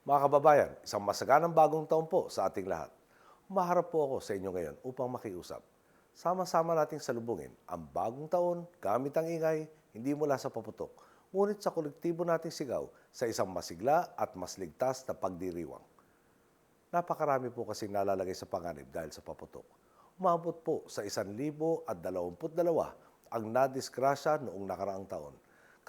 Mga kababayan, isang masaganang bagong taon po sa ating lahat. Umaharap po ako sa inyo ngayon upang makiusap. Sama-sama nating salubungin ang bagong taon gamit ang ingay, hindi mula sa paputok, ngunit sa kolektibo nating sigaw sa isang masigla at mas ligtas na pagdiriwang. Napakarami po kasi nalalagay sa panganib dahil sa paputok. Umabot po sa 1,022 ang nadisgrasya noong nakaraang taon.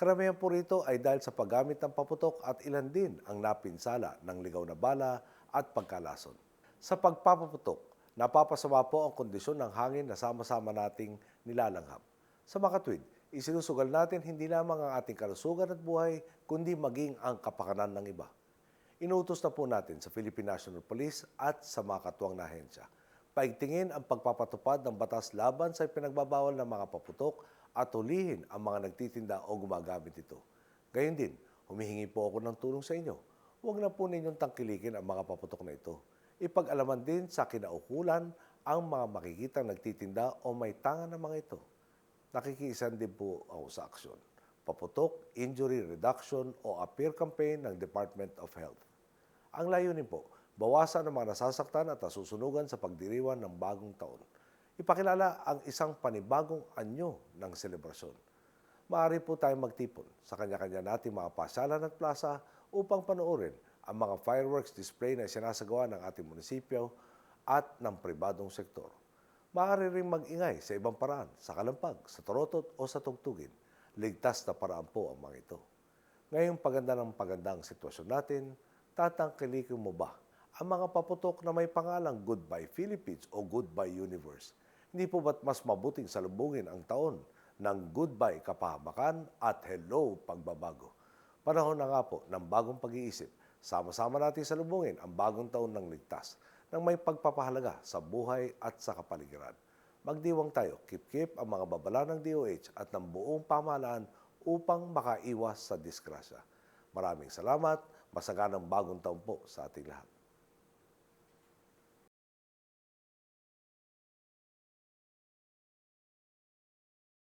Karamihan po rito ay dahil sa paggamit ng paputok at ilan din ang napinsala ng ligaw na bala at pagkalason. Sa pagpapaputok, napapasama po ang kondisyon ng hangin na sama-sama nating nilalanghap. Sa makatwid, isinusugal natin hindi lamang ang ating kalusugan at buhay, kundi maging ang kapakanan ng iba. Inutos na po natin sa Philippine National Police at sa mga katuwang na ahensya. Paigtingin ang pagpapatupad ng batas laban sa pinagbabawal ng mga paputok at hulihin ang mga nagtitinda o gumagamit ito. Gayun din, humihingi po ako ng tulong sa inyo. Huwag na po ninyong tangkilikin ang mga paputok na ito. Ipag-alaman din sa kinaukulan ang mga makikitang nagtitinda o may tanga ng mga ito. Nakikiisan din po ako sa aksyon. Paputok, Injury Reduction o Appear Campaign ng Department of Health. Ang layunin po, bawasan ang mga nasasaktan at nasusunugan sa pagdiriwan ng bagong taon. Ipakilala ang isang panibagong anyo ng selebrasyon. Maaari po tayong magtipon sa kanya-kanya nating mga pasyalan at plaza upang panoorin ang mga fireworks display na sinasagawa ng ating munisipyo at ng pribadong sektor. Maaari ring mag-ingay sa ibang paraan, sa kalampag, sa torotot o sa tugtugin. Ligtas na paraan po ang mga ito. Ngayong paganda ng paganda ang sitwasyon natin, tatangkilikin mo ba ang mga paputok na may pangalang Goodbye Philippines o Goodbye Universe? Hindi po ba't mas mabuting salubungin ang taon ng Goodbye Kapahamakan at Hello Pagbabago? Panahon na nga po ng bagong pag-iisip. Sama-sama natin salubungin ang bagong taon ng ligtas ng may pagpapahalaga sa buhay at sa kapaligiran. Magdiwang tayo, kip-kip ang mga babala ng DOH at ng buong pamahalaan upang makaiwas sa disgrasya. Maraming salamat, masaganang bagong taon po sa ating lahat.